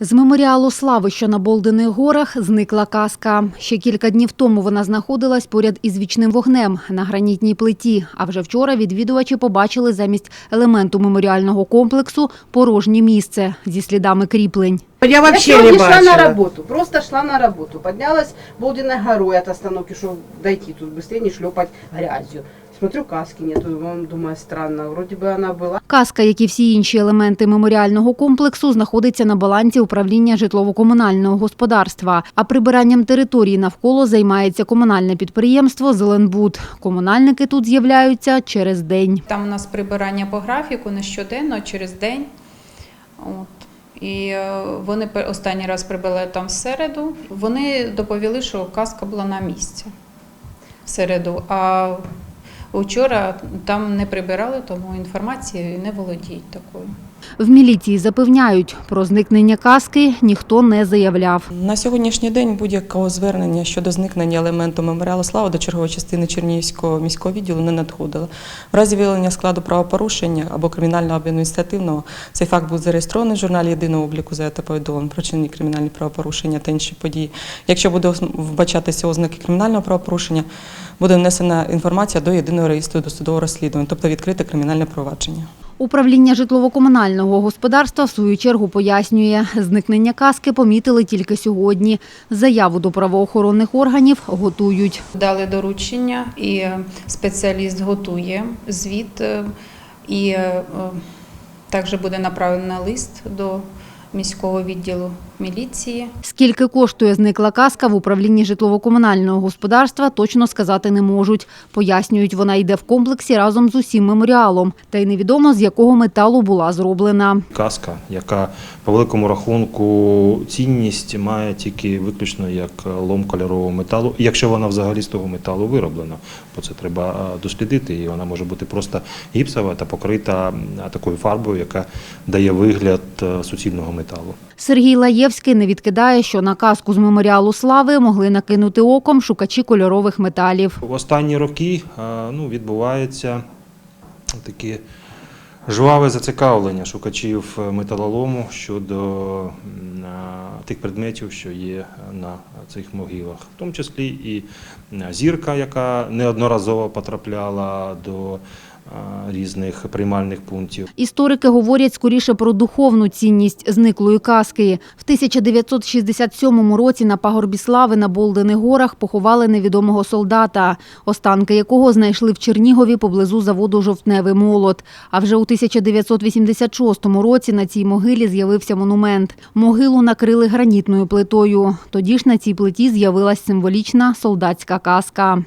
З меморіалу слави, що на Болдених горах, зникла казка. Ще кілька днів тому вона знаходилась поряд із вічним вогнем на гранітній плиті. А вже вчора відвідувачі побачили замість елементу меморіального комплексу порожнє місце зі слідами кріплень. Я вообще не шла бачила. на работу, просто шла на работу. Поднялась Болдиной горой от остановки, чтобы дойти тут быстрее, не шлепать грязью. Смотрю, каски нету, вам думаю, странно. Вроде бы она была. Казка, як і всі інші елементи меморіального комплексу, знаходиться на балансі управління житлово-комунального господарства. А прибиранням території навколо займається комунальне підприємство «Зеленбуд». Комунальники тут з'являються через день. Там у нас прибирання по графіку не щоденно, а через день. От. І е, вони останній раз прибили там в середу. Вони доповіли, що казка була на місці в середу. А вчора там не прибирали, тому інформацією не володіють такою. В міліції запевняють, про зникнення казки ніхто не заявляв. На сьогоднішній день будь-якого звернення щодо зникнення елементу меморіалу слави до чергової частини Чернігівського міського відділу не надходило. В разі виявлення складу правопорушення або кримінального або адміністративного цей факт був зареєстрований в журналі єдиного обліку за повідомлень про чинні кримінальні правопорушення та інші події. Якщо буде вбачатися ознаки кримінального правопорушення, буде внесена інформація до єдиного реєстру досудового розслідування, тобто відкрите кримінальне провадження. Управління житлово-комунального господарства в свою чергу пояснює, зникнення каски помітили тільки сьогодні. Заяву до правоохоронних органів готують. Дали доручення, і спеціаліст готує звіт, е, і е, е, також буде направлено лист до міського відділу міліції. Скільки коштує зникла казка в управлінні житлово-комунального господарства, точно сказати не можуть. Пояснюють, вона йде в комплексі разом з усім меморіалом. Та й невідомо, з якого металу була зроблена. Казка, яка по великому рахунку цінність має тільки виключно як лом кольорового металу, якщо вона взагалі з того металу вироблена, бо це треба дослідити, і вона може бути просто гіпсова та покрита такою фарбою, яка дає вигляд е, суцільного металу. Сергій Лаєвський не відкидає, що на казку з меморіалу слави могли накинути оком шукачі кольорових металів. В останні роки е, ну, відбувається таке жваве зацікавлення шукачів металолому щодо е, тих предметів, що є на цих могилах, в тому числі і е, зірка, яка неодноразово потрапляла до е, різних приймальних пунктів. Історики говорять скоріше про духовну цінність зниклої казки. В 1967 році на пагорбі слави на Болдених горах поховали невідомого солдата, останки якого знайшли в Чернігові поблизу заводу «Жовтневий молот». А вже у 1986 році на цій могилі з'явився монумент. Могилу накрили гранітною плитою. Тоді ж на цій плиті з'явилась символічна солдатська казка.